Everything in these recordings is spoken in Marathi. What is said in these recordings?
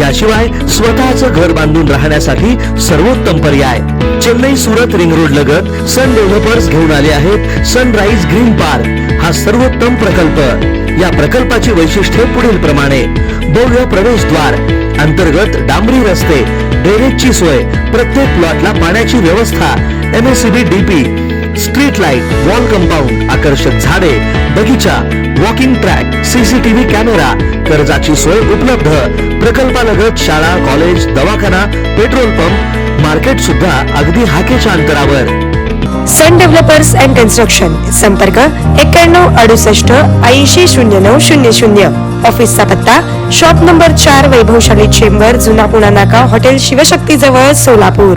याशिवाय स्वतःचं घर बांधून राहण्यासाठी सर्वोत्तम पर्याय. चेन्नई सुरत रिंग रोड लगत सन डेव्हलपर्स घेऊन आले आहेत सनराईज ग्रीन पार्क हा सर्वोत्तम प्रकल्प. या प्रकल्पाची वैशिष्ट्ये पुढील प्रमाणे. भव्य प्रवेशद्वार अंतर्गत डांबरी रस्ते ड्रेनेजची सोय प्रत्येक प्लॉटला पाण्याची व्यवस्था MSCB DP street light wall compound आकर्षक झाडे बगीचा वॉकिंग ट्रॅक सीसीटीव्ही कॅमेरा कर्जाची सोय उपलब्ध. प्रकल्पालगत शाळा कॉलेज दवाखाना पेट्रोल पंप मार्केट सुद्धा अगदी हाकेच्या अंतरावर. सन डेव्हलपर्स अँड कन्स्ट्रक्शन संपर्क एक्क्याण्णव अडुसष्ट ऐंशी शून्य नऊ शून्य शून्य. ऑफिसचा पत्ता शॉप नंबर चार वैभवशाली चेंबर जुना पुणा नाका हॉटेल शिवशक्ती जवळ सोलापूर.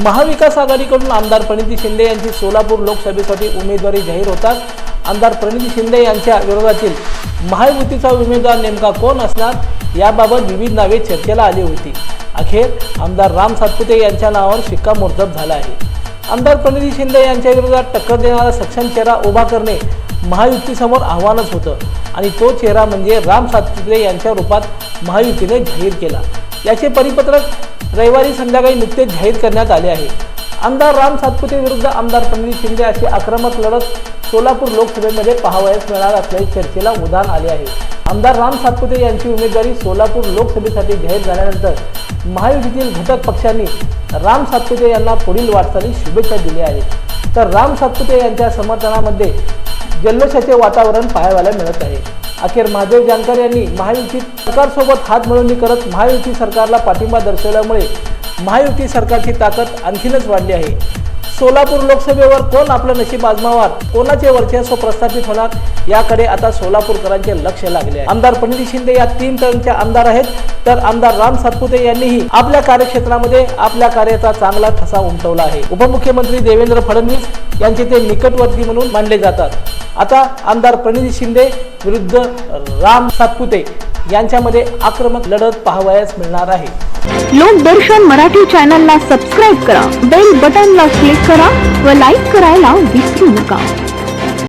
महाविकास आघाडीकडून आमदार प्रणिती शिंदे यांची सोलापूर लोकसभेसाठी उमेदवारी जाहीर होतात. आमदार प्रणिती शिंदे यांच्या विरोधातील महायुतीचा उमेदवार नेमका कोण असणार याबाबत विविध नावे चर्चेला आली होती. अखेर आमदार राम सातपुते यांच्या नावावर शिक्कामोर्तब झाला आहे. आमदार प्रणिती शिंदे यांच्या विरोधात टक्कर देणारा सक्षम चेहरा उभा करणे महायुतीसमोर आव्हानच होतं आणि तो चेहरा म्हणजे राम सातपुते यांच्या रूपात महायुतीने जाहीर केला. याचे परिपत्रक रविवारी संध्याकाळी नुकतेच जाहीर करण्यात आले आहे. आमदार राम सातपुते विरुद्ध आमदार प्रणित शिंदे अशी आक्रमक लढत सोलापूर लोकसभेमध्ये पाहावयास मिळणार असल्याचे चर्चेला उधाण आले आहे. आमदार राम सातपुते यांची उमेदवारी सोलापूर लोकसभेसाठी जाहीर झाल्यानंतर महायुतीतील घटक पक्षांनी राम सातपुते यांना पुढील वाटचालीस शुभेच्छा दिल्या आहेत. तर राम सातपुते यांच्या समर्थनामध्ये जल्लोषाचे वातावरण पाहायला मिळत आहे. अखेर महादेव जानकर यांनी महायुती सरकारसोबत हात मिळवणी करत महायुती सरकारला पाठिंबा दर्शवल्यामुळे महायुती सरकारची ताकद आणखीनच वाढली आहे. सोलापूर लोकसभेवर कोण आपलं नशीब आजमावार कोणाचे वर्चस्व प्रस्थापित होणार? याकडे आता सोलापूरकरांचे लक्ष लागले आहे. आमदार प्रणिती शिंदे या तीन टर्मचे आमदार आहेत. तर आमदार राम सातपुते यांनीही आपल्या कार्यक्षेत्रामध्ये आपल्या कार्याचा चांगला ठसा उमटवला आहे. उपमुख्यमंत्री देवेंद्र फडणवीस यांचे ते निकटवर्ती म्हणून मानले जातात. आता आमदार प्रणिती शिंदे विरुद्ध राम सातपुते यांच्यामध्ये आक्रमक लढत पाहावयास मिळणार आहे. लोकदर्शन मराठी चॅनलला सबस्क्राईब करा बेल बटनला क्लिक करा व लाईक करायला विसरू नका.